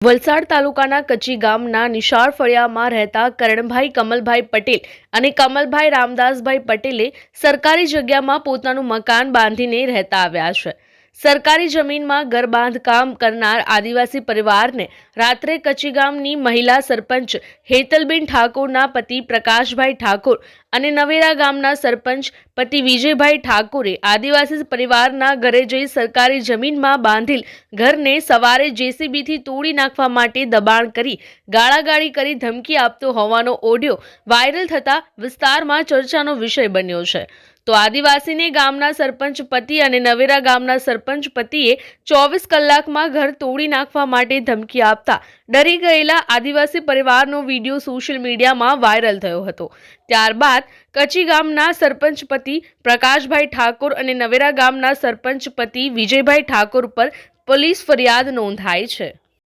વલસાડ તાલુકાના કચ્છી ગામના નિશાળ ફળિયામાં રહેતા કરણભાઈ કમલભાઈ પટેલ અને કમલભાઈ રામદાસભાઈ પટેલે સરકારી જગ્યામાં પોતાનું મકાન બાંધીને રહેતા આવ્યા છે. સરકારી જમીનમાં ઘર બાંધકામ કરનાર આદિવાસી પરિવારને રાત્રે કચ્છી ગામની મહિલા સરપંચ હેતલબેન ઠાકોરના પતિ પ્રકાશભાઈ ઠાકોર અને નવેરા ગામના સરપંચ પતિ વિજયભાઈ ઠાકોરે આદિવાસી પરિવારના ઘરે જઈ સરકારી જમીનમાં બાંધેલ ઘરને સવારે જેસીબીથી તોડી નાખવા માટે દબાણ કરી ગાળાગાળી કરી ધમકી આપતો હોવાનો ઓડિયો વાયરલ થતા વિસ્તારમાં ચર્ચાનો વિષય બન્યો છે. તો આદિવાસીને ગામના સરપંચ પતિ અને નવેરા ગામના સરપંચ પતિએ ચોવીસ કલાકમાં ઘર તોડી નાખવા માટે ધમકી આપતા ડરી ગયેલા આદિવાસી પરિવારનો વીડિયો સોશિયલ મીડિયામાં વાયરલ થયો હતો. ત્યારબાદ કચ્છી ગામના સરપંચ પતિ પ્રકાશભાઈ ઠાકોર અને નવેરા ગામના સરપંચ પતિ વિજયભાઈ ઠાકોર પર પોલીસ ફરિયાદ નોંધાઈ છે.